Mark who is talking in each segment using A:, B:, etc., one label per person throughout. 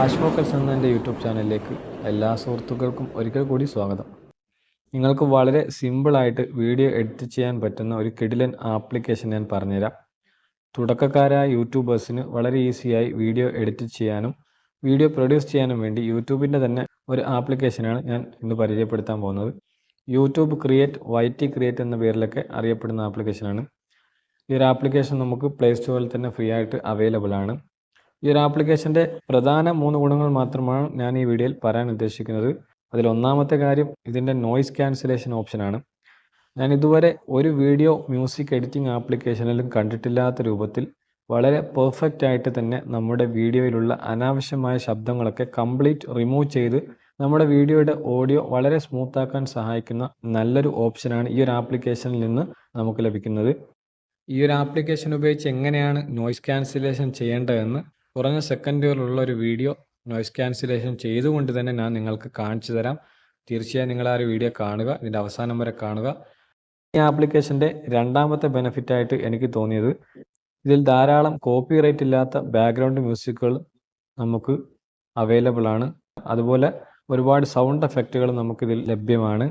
A: ആഷ്മോക്കൽസ് എന്ന എന്റെ യൂട്യൂബ് ചാനലിലേക്ക് എല്ലാ സുഹൃത്തുക്കൾക്കും ഒരിക്കൽ കൂടി സ്വാഗതം. നിങ്ങൾക്ക് വളരെ സിമ്പിളായിട്ട് വീഡിയോ എഡിറ്റ് ചെയ്യാൻ പറ്റുന്ന ഒരു കിഡിലൻ ആപ്ലിക്കേഷൻ ഞാൻ പറഞ്ഞുതരാം. തുടക്കക്കാരായ യൂട്യൂബേഴ്സിന് വളരെ ഈസിയായി വീഡിയോ എഡിറ്റ് ചെയ്യാനും വീഡിയോ പ്രൊഡ്യൂസ് ചെയ്യാനും വേണ്ടി യൂട്യൂബിന്റെ തന്നെ ഒരു ആപ്ലിക്കേഷനാണ് ഞാൻ ഇന്ന് പരിചയപ്പെടുത്താൻ പോകുന്നത്. യൂട്യൂബ് ക്രിയേറ്റ് വൈറ്റി ക്രിയേറ്റ് എന്ന പേരിലൊക്കെ അറിയപ്പെടുന്ന ആപ്ലിക്കേഷനാണ് ഈ ഒരു ആപ്ലിക്കേഷൻ നമുക്ക് പ്ലേ സ്റ്റോറിൽ തന്നെ ഫ്രീ ആയിട്ട് അവൈലബിൾ ആണ്. ഈ ഒരു ആപ്ലിക്കേഷന്റെ പ്രധാന മൂന്ന് ഗുണങ്ങൾ മാത്രമാണ് ഞാൻ ഈ വീഡിയോയിൽ പറയാൻ ഉദ്ദേശിക്കുന്നത്. അതിൽ ഒന്നാമത്തെ കാര്യം ഇതിന്റെ നോയ്സ് ക്യാൻസലേഷൻ ഓപ്ഷനാണ് ഞാൻ ഇതുവരെ ഒരു വീഡിയോ മ്യൂസിക് എഡിറ്റിംഗ് ആപ്ലിക്കേഷനിലും കണ്ടിട്ടില്ലാത്ത രൂപത്തിൽ വളരെ പെർഫെക്റ്റ് ആയിട്ട് തന്നെ നമ്മുടെ വീഡിയോയിലുള്ള അനാവശ്യമായ ശബ്ദങ്ങളൊക്കെ കംപ്ലീറ്റ് റിമൂവ് ചെയ്ത് നമ്മുടെ വീഡിയോയുടെ ഓഡിയോ വളരെ സ്മൂത്ത് ആക്കാൻ സഹായിക്കുന്ന നല്ലൊരു ഓപ്ഷനാണ് ഈ ഒരു ആപ്ലിക്കേഷനിൽ നിന്ന് നമുക്ക് ലഭിക്കുന്നത്. ഈ ഒരു ആപ്ലിക്കേഷൻ ഉപയോഗിച്ച് എങ്ങനെയാണ് നോയ്സ് ക്യാൻസലേഷൻ ചെയ്യേണ്ടതെന്ന് കുറഞ്ഞ സെക്കൻഡുകളുള്ള ഒരു വീഡിയോ നോയ്സ് ക്യാൻസലേഷൻ ചെയ്തുകൊണ്ട് തന്നെ ഞാൻ നിങ്ങൾക്ക് കാണിച്ചു തരാം. തീർച്ചയായും നിങ്ങൾ ആ ഒരു വീഡിയോ കാണുക ഇതിന്റെ അവസാനം വരെ കാണുക. ഈ ആപ്ലിക്കേഷന്റെ രണ്ടാമത്തെ ബെനിഫിറ്റ് ആയിട്ട് എനിക്ക് തോന്നിയത് ഇതിൽ ധാരാളം കോപ്പി റൈറ്റ് ഇല്ലാത്ത ബാക്ക്ഗ്രൗണ്ട് മ്യൂസിക്കുകൾ നമുക്ക് അവൈലബിൾ ആണ്. അതുപോലെ ഒരുപാട് സൗണ്ട് എഫക്റ്റുകൾ നമുക്കിതിൽ ലഭ്യമാണ്.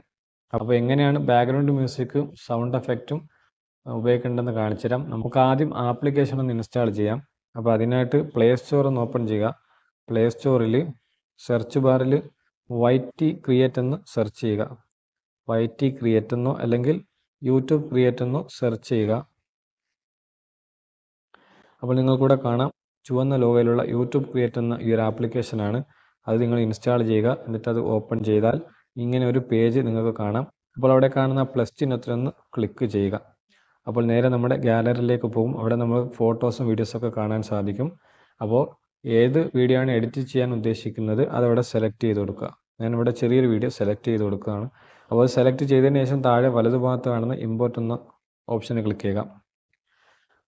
A: അപ്പോൾ എങ്ങനെയാണ് ബാക്ക്ഗ്രൗണ്ട് മ്യൂസിക്കും സൗണ്ട് എഫക്റ്റും ഉപയോഗിക്കേണ്ടതെന്ന് കാണിച്ചു തരാം. നമുക്ക് ആദ്യം ആപ്ലിക്കേഷൻ ഒന്ന് ഇൻസ്റ്റാൾ ചെയ്യാം. അപ്പോൾ അതിനായിട്ട് പ്ലേ സ്റ്റോർ ഒന്ന് ഓപ്പൺ ചെയ്യുക. പ്ലേ സ്റ്റോറിൽ സെർച്ച് ബാറിൽ വൈറ്റി ക്രിയേറ്റ് എന്ന് സെർച്ച് ചെയ്യുക. വൈറ്റി ക്രിയേറ്റ് എന്നോ അല്ലെങ്കിൽ യൂട്യൂബ് ക്രിയേറ്റ് എന്നോ സെർച്ച് ചെയ്യുക. അപ്പോൾ നിങ്ങൾക്കൂടെ കാണാം. ചുവന്ന ലോഗയിലുള്ള യൂട്യൂബ് ക്രിയേറ്റ് എന്ന ഈ ഒരു ആപ്ലിക്കേഷനാണ് അത് നിങ്ങൾ ഇൻസ്റ്റാൾ ചെയ്യുക. എന്നിട്ട് അത് ഓപ്പൺ ചെയ്താൽ ഇങ്ങനെ ഒരു പേജ് നിങ്ങൾക്ക് കാണാം. അപ്പോൾ അവിടെ കാണുന്ന പ്ലസ് ചിഹ്നത്തിലൊന്ന് ക്ലിക്ക് ചെയ്യുക. അപ്പോൾ നേരെ നമ്മുടെ ഗാലറിയിലേക്ക് പോകും. അവിടെ നമ്മൾ ഫോട്ടോസും വീഡിയോസൊക്കെ കാണാൻ സാധിക്കും. അപ്പോൾ ഏത് വീഡിയോ ആണ് എഡിറ്റ് ചെയ്യാൻ ഉദ്ദേശിക്കുന്നത് അതവിടെ സെലക്ട് ചെയ്ത് കൊടുക്കുക. ഞാനിവിടെ ചെറിയൊരു വീഡിയോ സെലക്ട് ചെയ്ത് കൊടുക്കുകയാണ്. അപ്പോൾ സെലക്ട് ചെയ്തതിന് ശേഷം താഴെ വലതുഭാഗത്ത് കാണുന്ന ഇമ്പോർട്ട് എന്ന ഓപ്ഷന് ക്ലിക്ക് ചെയ്യുക.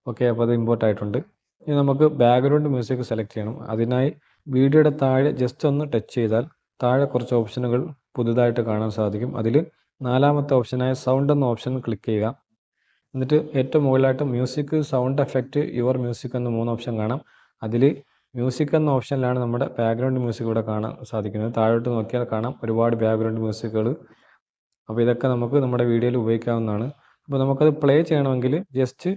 A: ഓക്കെ അപ്പോൾ അത് ഇമ്പോർട്ട് ആയിട്ടുണ്ട്. ഇനി നമുക്ക് ബാക്ക്ഗ്രൗണ്ട് മ്യൂസിക് സെലക്ട് ചെയ്യണം. അതിനായി വീഡിയോയുടെ താഴെ ജസ്റ്റ് ഒന്ന് ടച്ച് ചെയ്താൽ താഴെ കുറച്ച് ഓപ്ഷനുകൾ പുതുതായിട്ട് കാണാൻ സാധിക്കും. അതിൽ നാലാമത്തെ ഓപ്ഷനായ സൗണ്ട് എന്ന ഓപ്ഷൻ ക്ലിക്ക് ചെയ്യുക. എന്നിട്ട് ഏറ്റവും മുകളിലായിട്ട് music sound effect your music എന്ന് മൂന്ന് ഓപ്ഷൻ കാണാം. അതിൽ മ്യൂസിക് എന്ന ഓപ്ഷനിലാണ് നമ്മുടെ ബാക്ക്ഗ്രൗണ്ട് മ്യൂസിക് ഇവിടെ കാണാൻ സാധിക്കുന്നത്. താഴോട്ട് നോക്കിയാൽ കാണാം ഒരുപാട് ബാക്ക്ഗ്രൗണ്ട് മ്യൂസിക്കുകൾ അപ്പോൾ ഇതൊക്കെ നമുക്ക് നമ്മുടെ വീഡിയോയിൽ ഉപയോഗിക്കാവുന്നതാണ്. അപ്പോൾ നമുക്കത് പ്ലേ ചെയ്യണമെങ്കിൽ ജസ്റ്റ്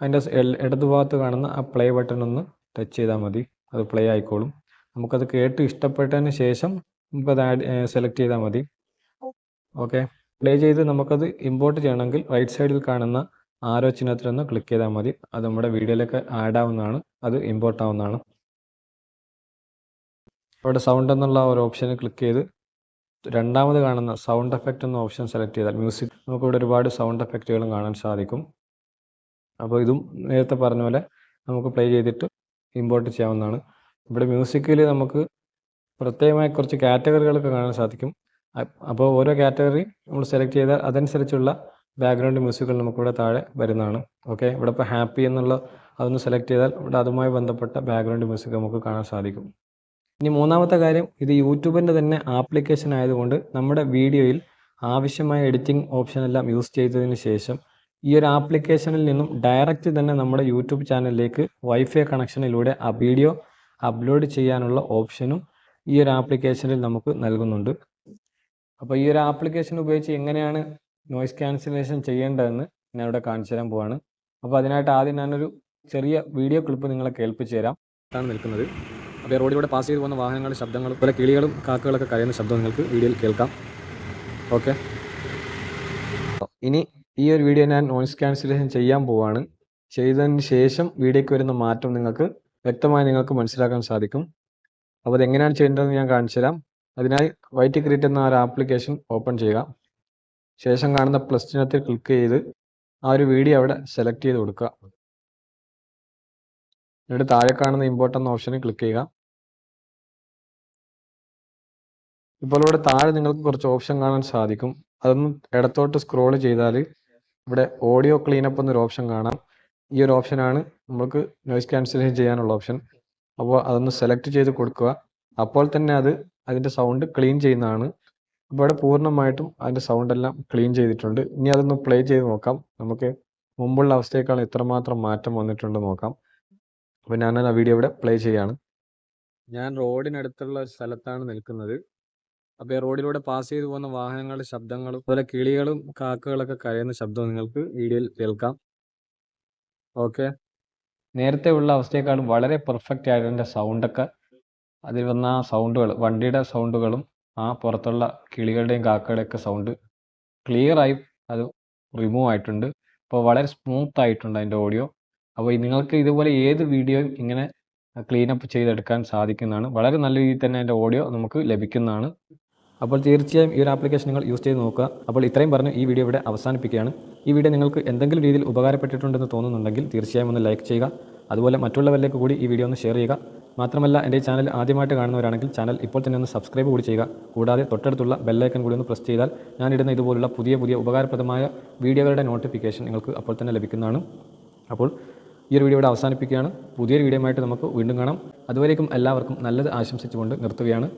A: അതിന്റെ ഇടതുഭാഗത്ത് കാണുന്ന ആ പ്ലേ ബട്ടൺ ഒന്ന് ടച്ച് ചെയ്താൽ മതി. അത് പ്ലേ ആയിക്കോളും. നമുക്കത് കേട്ട് ഇഷ്ടപ്പെട്ടതിന് ശേഷം നമുക്കത് ആഡ് സെലക്ട് ചെയ്താൽ മതി. ഓക്കെ പ്ലേ ചെയ്ത് നമുക്കത് ഇമ്പോർട്ട് ചെയ്യണമെങ്കിൽ റൈറ്റ് സൈഡിൽ കാണുന്ന ആരോ ചിഹ്നത്തിലൊന്ന് ക്ലിക്ക് ചെയ്താൽ മതി. അത് നമ്മുടെ വീഡിയോയിലേക്ക് ആഡ് ആവുന്നതാണ്. അത് ഇമ്പോർട്ട് ആവുന്നതാണ്. അവിടെ സൗണ്ട് എന്നുള്ള ഒരു ഓപ്ഷന് ക്ലിക്ക് ചെയ്ത് രണ്ടാമത് കാണുന്ന സൗണ്ട് എഫക്റ്റ് എന്ന ഓപ്ഷൻ സെലക്ട് ചെയ്താൽ മ്യൂസിക് നമുക്കിവിടെ ഒരുപാട് സൗണ്ട് എഫക്റ്റുകളും കാണാൻ സാധിക്കും. അപ്പോൾ ഇതും നേരത്തെ പറഞ്ഞ പോലെ നമുക്ക് പ്ലേ ചെയ്തിട്ട് ഇമ്പോർട്ട് ചെയ്യാവുന്നതാണ്. ഇവിടെ മ്യൂസിക്കിൽ നമുക്ക് പ്രത്യേകമായ കുറച്ച് കാറ്റഗറികളൊക്കെ കാണാൻ സാധിക്കും. അപ്പോൾ ഓരോ കാറ്റഗറി നമ്മൾ സെലക്ട് ചെയ്താൽ അതനുസരിച്ചുള്ള ബാക്ക്ഗ്രൗണ്ട് മ്യൂസിക്കുകൾ നമുക്കിവിടെ താഴെ വരുന്നതാണ്. ഓക്കെ ഇവിടെ ഇപ്പോൾ ഹാപ്പി എന്നുള്ള അതൊന്ന് സെലക്ട് ചെയ്താൽ ഇവിടെ അതുമായി ബന്ധപ്പെട്ട ബാക്ക്ഗ്രൗണ്ട് മ്യൂസിക് നമുക്ക് കാണാൻ സാധിക്കും. ഇനി മൂന്നാമത്തെ കാര്യം ഇത് യൂട്യൂബിന്റെ തന്നെ ആപ്ലിക്കേഷൻ ആയതുകൊണ്ട് നമ്മുടെ വീഡിയോയിൽ ആവശ്യമായ എഡിറ്റിംഗ് ഓപ്ഷൻ എല്ലാം യൂസ് ചെയ്തതിന് ശേഷം ഈ ഒരു ആപ്ലിക്കേഷനിൽ നിന്നും ഡയറക്റ്റ് തന്നെ നമ്മുടെ യൂട്യൂബ് ചാനലിലേക്ക് വൈഫൈ കണക്ഷനിലൂടെ ആ വീഡിയോ അപ്ലോഡ് ചെയ്യാനുള്ള ഓപ്ഷനും ഈ ഒരു ആപ്ലിക്കേഷനിൽ നമുക്ക് നൽകുന്നുണ്ട്. അപ്പോൾ ഈ ഒരു ആപ്ലിക്കേഷൻ ഉപയോഗിച്ച് എങ്ങനെയാണ് നോയ്സ് ക്യാൻസലേഷൻ ചെയ്യേണ്ടതെന്ന് ഞാൻ ഇവിടെ കാണിച്ചു തരാൻ പോവാണ്. അപ്പോൾ അതിനായിട്ട് ആദ്യം ഞാനൊരു ചെറിയ വീഡിയോ ക്ലിപ്പ് നിങ്ങളെ കേൾപ്പിച്ചു തരാം. ആണ് നിൽക്കുന്നത്. അപ്പോൾ റോഡിലൂടെ പാസ് ചെയ്ത് പോകുന്ന വാഹനങ്ങളുടെ ശബ്ദങ്ങളും പോലെ കിളികളും കാക്കകളൊക്കെ കരയുന്ന ശബ്ദം നിങ്ങൾക്ക് വീഡിയോയിൽ കേൾക്കാം. ഓക്കെ ഇനി ഈ ഒരു വീഡിയോ ഞാൻ നോയിസ് ക്യാൻസലേഷൻ ചെയ്യാൻ പോവാണ്. ചെയ്തതിന് ശേഷം വീഡിയോയ്ക്ക് വരുന്ന മാറ്റം നിങ്ങൾക്ക് വ്യക്തമായി നിങ്ങൾക്ക് മനസ്സിലാക്കാൻ സാധിക്കും. അപ്പോൾ അതെങ്ങനെയാണ് ചെയ്യേണ്ടതെന്ന് ഞാൻ കാണിച്ചു തരാം. അതിനായി വൈറ്റ് ക്രിയേറ്റ് എന്ന ഒരു ആപ്ലിക്കേഷൻ ഓപ്പൺ ചെയ്യുക. ശേഷം കാണുന്ന പ്ലസ് ചിഹ്നത്തിൽ ക്ലിക്ക് ചെയ്ത് ആ ഒരു വീഡിയോ അവിടെ സെലക്ട് ചെയ്ത് കൊടുക്കുക. എന്നിട്ട് താഴെ കാണുന്ന ഇമ്പോർട്ട് എന്ന ക്ലിക്ക് ചെയ്യുക. ഇപ്പോൾ ഇവിടെ താഴെ നിങ്ങൾക്ക് കുറച്ച് ഓപ്ഷൻ കാണാൻ സാധിക്കും. അതൊന്ന് ഇടത്തോട്ട് സ്ക്രോൾ ചെയ്താൽ ഇവിടെ ഓഡിയോ ക്ലീനപ്പ് എന്നൊരു ഓപ്ഷൻ കാണാം. ഈ ഒരു ഓപ്ഷനാണ് നമുക്ക് നോയ്സ് ക്യാൻസലേഷൻ ചെയ്യാനുള്ള ഓപ്ഷൻ അപ്പോൾ അതൊന്ന് സെലക്ട് ചെയ്ത് കൊടുക്കുക. അപ്പോൾ തന്നെ അത് അതിന്റെ സൗണ്ട് ക്ലീൻ ചെയ്യുന്നതാണ്. അപ്പോൾ ഇവിടെ പൂർണമായിട്ടും അതിന്റെ സൗണ്ട് എല്ലാം ക്ലീൻ ചെയ്തിട്ടുണ്ട്. ഇനി അതൊന്ന് പ്ലേ ചെയ്ത് നോക്കാം. നമുക്ക് മുമ്പുള്ള അവസ്ഥയേക്കാൾ എത്രമാത്രം മാറ്റം വന്നിട്ടുണ്ട് നോക്കാം. അപ്പോൾ ഞാൻ ആ വീഡിയോ ഇവിടെ പ്ലേ ചെയ്യാണ്. ഞാൻ റോഡിനടുത്തുള്ള സ്ഥലത്താണ് നിൽക്കുന്നത്. അപ്പോൾ ഈ റോഡിലൂടെ പാസ് ചെയ്തു പോകുന്ന വാഹനങ്ങളുടെ ശബ്ദങ്ങളും അതുപോലെ കിളികളും കാക്കകളൊക്കെ കരയുന്ന ശബ്ദവും നിങ്ങൾക്ക് വീഡിയോയിൽ കേൾക്കാം. ഓക്കെ നേരത്തെ ഉള്ള അവസ്ഥയെക്കാളും വളരെ പെർഫെക്റ്റ് ആയിട്ട് സൗണ്ടൊക്കെ അതിൽ വന്ന സൗണ്ടുകൾ വണ്ടിയുടെ സൗണ്ടുകളും ആ പുറത്തുള്ള കിളികളുടെയും കാക്കകളുടെയൊക്കെ സൗണ്ട് ക്ലിയറായി അത് റിമൂവ് ആയിട്ടുണ്ട്. അപ്പോൾ വളരെ സ്മൂത്ത് ആയിട്ടുണ്ട് അതിന്റെ ഓഡിയോ അപ്പോൾ നിങ്ങൾക്ക് ഇതുപോലെ ഏത് വീഡിയോയും ഇങ്ങനെ ക്ലീനപ്പ് ചെയ്തെടുക്കാൻ സാധിക്കുന്നതാണ്. വളരെ നല്ല രീതിയിൽ തന്നെ അതിന്റെ ഓഡിയോ നമുക്ക് ലഭിക്കുന്നതാണ്. അപ്പോൾ തീർച്ചയായും ഈ ഒരു ആപ്ലിക്കേഷൻ നിങ്ങൾ യൂസ് ചെയ്ത് നോക്കുക. അപ്പോൾ ഇത്രയും പറഞ്ഞ് ഈ വീഡിയോ ഇവിടെ അവസാനിപ്പിക്കുകയാണ്. ഈ വീഡിയോ നിങ്ങൾക്ക് എന്തെങ്കിലും രീതിയിൽ ഉപകാരപ്പെട്ടിട്ടുണ്ടെന്ന് തോന്നുന്നുണ്ടെങ്കിൽ തീർച്ചയായും ഒന്ന് ലൈക്ക് ചെയ്യുക. അതുപോലെ മറ്റുള്ളവരിലേക്ക് കൂടി ഈ വീഡിയോ ഒന്ന് ഷെയർ ചെയ്യുക. മാത്രമല്ല എന്റെ ചാനൽ ആദ്യമായിട്ട് കാണുന്നവരാണെങ്കിൽ ചാനൽ ഇപ്പോൾ തന്നെ ഒന്ന് സബ്സ്ക്രൈബ് കൂടി ചെയ്യുക. കൂടാതെ തൊട്ടടുത്തുള്ള ബെല്ലൈക്കൺ കൂടി ഒന്ന് പ്രസ് ചെയ്താൽ ഞാനിടുന്ന ഇതുപോലുള്ള പുതിയ പുതിയ ഉപകാരപ്രദമായ വീഡിയോകളുടെ നോട്ടിഫിക്കേഷൻ നിങ്ങൾക്ക് അപ്പോൾ തന്നെ ലഭിക്കുന്നതാണ്. അപ്പോൾ ഈ ഒരു വീഡിയോ ഇവിടെ അവസാനിപ്പിക്കുകയാണ്. പുതിയൊരു വീഡിയോ ആയിട്ട് നമുക്ക് വീണ്ടും കാണാം. അതുവരേക്കും എല്ലാവർക്കും നല്ലത് ആശംസിച്ചുകൊണ്ട് നിർത്തുകയാണ്.